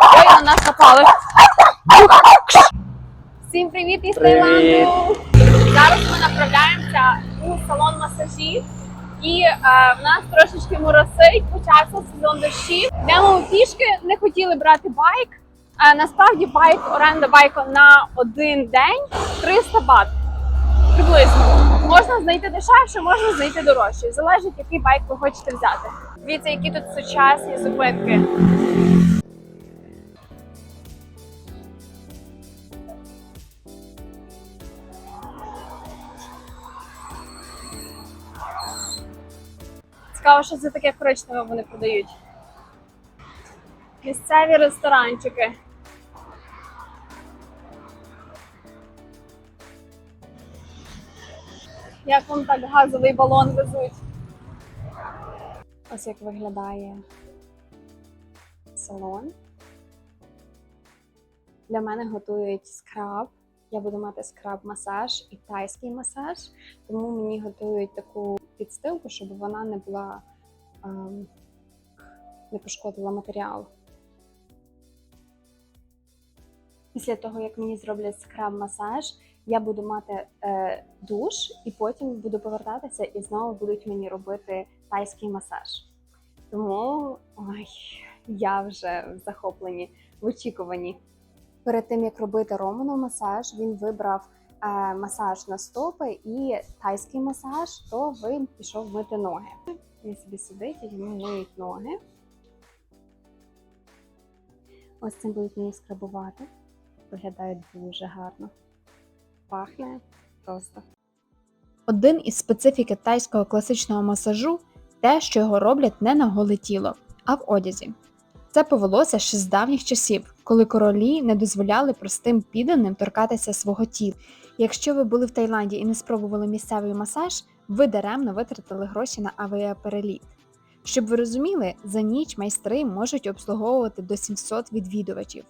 Ой, на нас напали. Всім привіт із Привіт. Таїланду! Зараз ми направляємося у салон масажів. І е, в нас трошечки моросить, почався сезон дощів. Йдемо пішки, не хотіли брати байк. А насправді байк, оренда байку на один день 300 бат. Приблизно. Можна знайти дешевше, можна знайти дорожче. Залежить, який байк ви хочете взяти. Дивіться, які тут сучасні зупинки. Цікаво, що це таке коричневе вони продають. Місцеві ресторанчики. Як вам так газовий балон везуть? Ось як виглядає салон. Для мене готують скраб. Я буду мати скраб-масаж і тайський масаж, тому мені готують таку підстилку, щоб вона не була ем, не пошкодила матеріал. Після того, як мені зроблять скраб-масаж, я буду мати е, душ, і потім буду повертатися і знову будуть мені робити тайський масаж. Тому ой, я вже в захопленні, в очікуванні. Перед тим як робити Роману масаж, він вибрав масаж на стопи і тайський масаж, то він пішов мити ноги. Він собі сидить і йому миють ноги. Ось цим будуть мені скрабувати. Виглядає дуже гарно. Пахне просто. Один із специфіки тайського класичного масажу те, що його роблять не на голе тіло, а в одязі. Це повелося ще з давніх часів, коли королі не дозволяли простим підданим торкатися свого тіла. Якщо ви були в Таїланді і не спробували місцевий масаж, ви даремно витратили гроші на авіапереліт. Щоб ви розуміли, за ніч майстри можуть обслуговувати до 700 відвідувачів.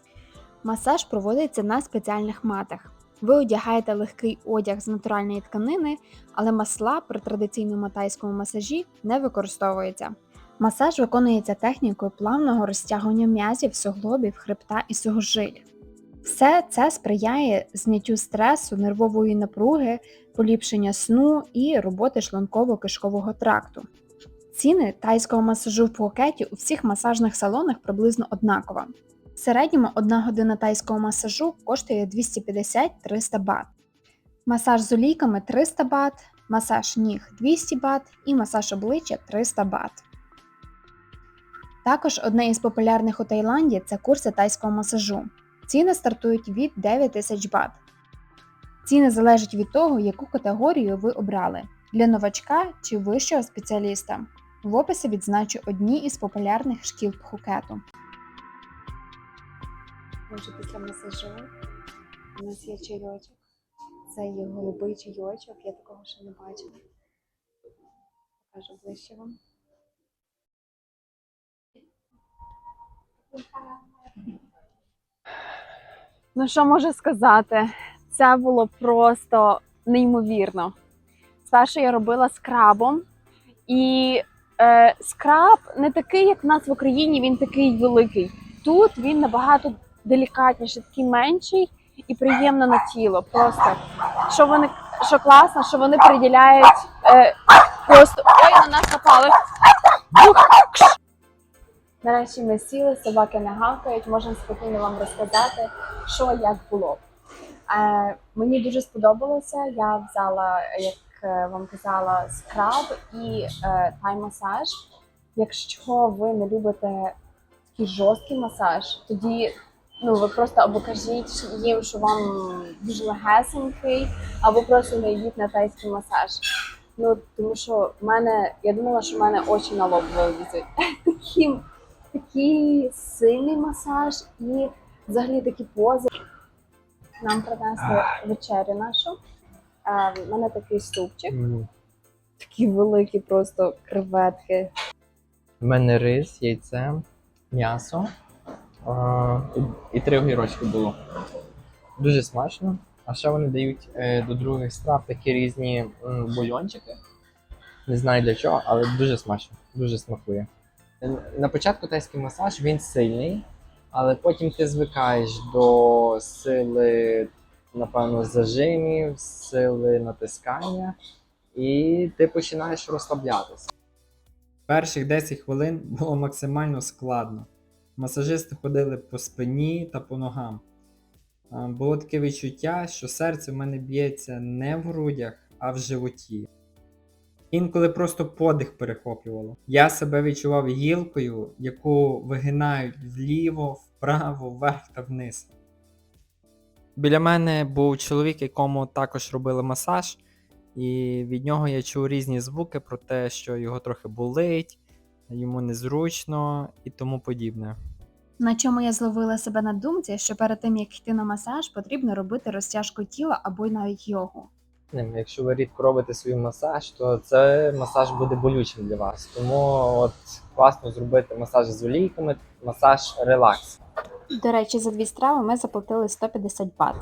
Масаж проводиться на спеціальних матах. Ви одягаєте легкий одяг з натуральної тканини, але масла при традиційному тайському масажі не використовуються. Масаж виконується технікою плавного розтягування м'язів, суглобів, хребта і сухожилів. Все це сприяє зняттю стресу, нервової напруги, поліпшення сну і роботи шлунково-кишкового тракту. Ціни тайського масажу в Пхукеті у всіх масажних салонах приблизно однакова. В середньому одна година тайського масажу коштує 250-300 бат. Масаж з олійками 300 бат, масаж ніг 200 бат і масаж обличчя 300 бат. Також одне із популярних у Таїланді це курси тайського масажу. Ціни стартують від 9 тисяч бат. Ціни залежать від того, яку категорію ви обрали для новачка чи вищого спеціаліста. В описі відзначу одні із популярних шкіл Пхукету. Може, після масажу у нас є чайочок. Це є голубий чайочок, я такого ще не бачила. Покажу ближче вам. Ну, що можу сказати? Це було просто неймовірно. Спершу я робила скрабом, і е, скраб не такий, як в нас в Україні, він такий великий. Тут він набагато делікатніший, такий менший і приємно на тіло. Просто що вони що класно, що вони приділяють е, просто ой, на нас напали. Нарешті ми сіли, собаки не гавкають, можемо спокійно вам розказати, що як було. Е, мені дуже сподобалося. Я взяла, як е, вам казала, скраб і е, тай-масаж. Якщо ви не любите такий жорсткий масаж, тоді ну ви просто або кажіть їм, що вам дуже легесенький, або просто не йдіть на тайський масаж. Ну тому що в мене я думала, що в мене очі на лоб вилізуть. Такий, такий сильний масаж і взагалі такі пози. Нам принесли вечерю нашу. В мене такий ступчик, такі великі просто креветки. У мене рис, яйце, м'ясо а, і, і три огірочки було. Дуже смачно. А ще вони дають е, до других страв такі різні м, бульончики. Не знаю для чого, але дуже смачно, дуже смакує. Е, На початку тайський масаж він сильний, Але потім ти звикаєш до сили, напевно, зажимів, сили натискання, і ти починаєш розслаблятися. Перших 10 хвилин було максимально складно. Масажисти ходили по спині та по ногам. Було таке відчуття, що серце в мене б'ється не в грудях, а в животі. Інколи просто подих перехоплювало. Я себе відчував гілкою, яку вигинають вліво, вправо, вверх та вниз. Біля мене був чоловік, якому також робили масаж, і від нього я чув різні звуки про те, що його трохи болить, йому незручно і тому подібне. На чому я зловила себе на думці, що перед тим як йти на масаж, потрібно робити розтяжку тіла або й навіть йогу. Ним, Якщо ви рідко робите свій масаж, то це масаж буде болючим для вас. Тому от класно зробити масаж з олійками, масаж релакс. До речі, за дві страви ми заплатили 150 бат.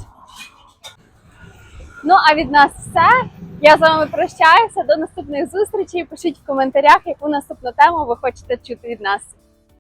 Ну а від нас все. Я з вами прощаюся. До наступних зустрічей. Пишіть в коментарях, яку наступну тему ви хочете чути від нас.